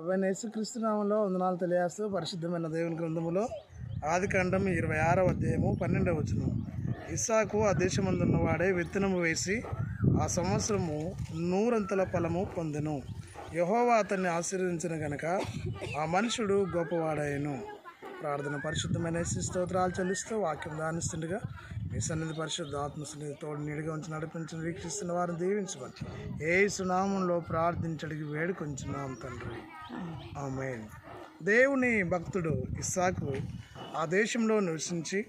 ప్రభుత్వ యేసుక్రీస్తునామంలో వందనాలు తెలియస్తూ పరిశుద్ధమైన దేవుని గ్రంథములో ఆదికాండం ఇరవై ఆరవ అధ్యాయము పన్నెండవ వచనం. ఇస్సాకు ఆ దేశమందున్నవాడే విత్తనము వేసి ఆ సంవత్సరము నూరంతల ఫలము పొందెను. యహోవా అతన్ని ఆశీర్వదించిన గనక ఆ మనుషుడు గొప్పవాడాయను ప్రార్థన పరిశుద్ధమైన స్తోత్రాలు చెల్లిస్తూ వాక్యం దానిస్తుండగా మీ సన్నిధి పరిశుద్ధ ఆత్మ సన్నిధి నీడిగా ఉంచి నడిపించిన వీక్షిస్తున్న వారిని దీవించమని ఏ సునామంలో ప్రార్థించడికి వేడుకొంచున్నాం తండ్రి. ఆమెన్. దేవుని భక్తుడు ఇస్సాకు ఆ దేశంలో నివసించి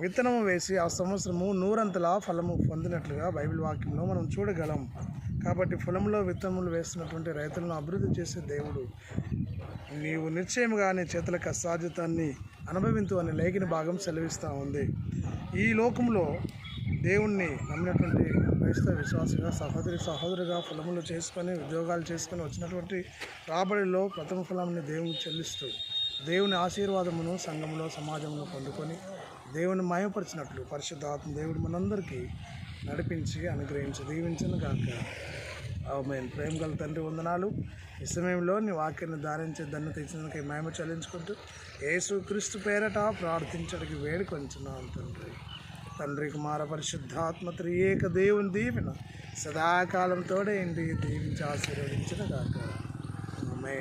విత్తనము వేసి ఆ సంవత్సరము నూరంతలా ఫలము పొందినట్లుగా బైబిల్ వాక్యంలో మనం చూడగలం. కాబట్టి పొలంలో విత్తనములు వేస్తున్నటువంటి రైతులను అభివృద్ధి చేసే దేవుడు. నీవు నిశ్చయముగా నీ చేతులకు అసాధ్యతాన్ని అనుభవించు అని లేఖిన భాగం సెలవిస్తూ ఉంది. ఈ లోకంలో దేవుణ్ణి నమ్మినటువంటి క్రైస్తవ విశ్వాసగా సహోదరి సహోదరుగా ఫలములు చేసుకొని ఉద్యోగాలు చేసుకొని వచ్చినటువంటి రాబడిలో ప్రథమ ఫలాన్ని దేవుని చెల్లిస్తూ దేవుని ఆశీర్వాదమును సంఘంలో సమాజంలో పొందుకొని దేవుని మయపరిచినట్లు పరిశుద్ధాత్మ దేవుడు మనందరికీ నడిపించి అనుగ్రహించి దీవించను కాక ఆమె ప్రేమ గల తండ్రి వందనాలు. ఈ సమయంలో నీ వాక్యాన్ని ధారించే దన్ను తెచ్చినందుకు మేము చెల్లించుకుంటూ యేసు క్రీస్తు పేరట ప్రార్థించడానికి వేడుకొంచున్నాను తండ్రి. తండ్రి కుమార పరిశుద్ధాత్మ త్రియేక దేవుని దీవెన సదాకాలంతోడే ఇంటి దీవించి ఆశీర్వదించిన కాక ఆమె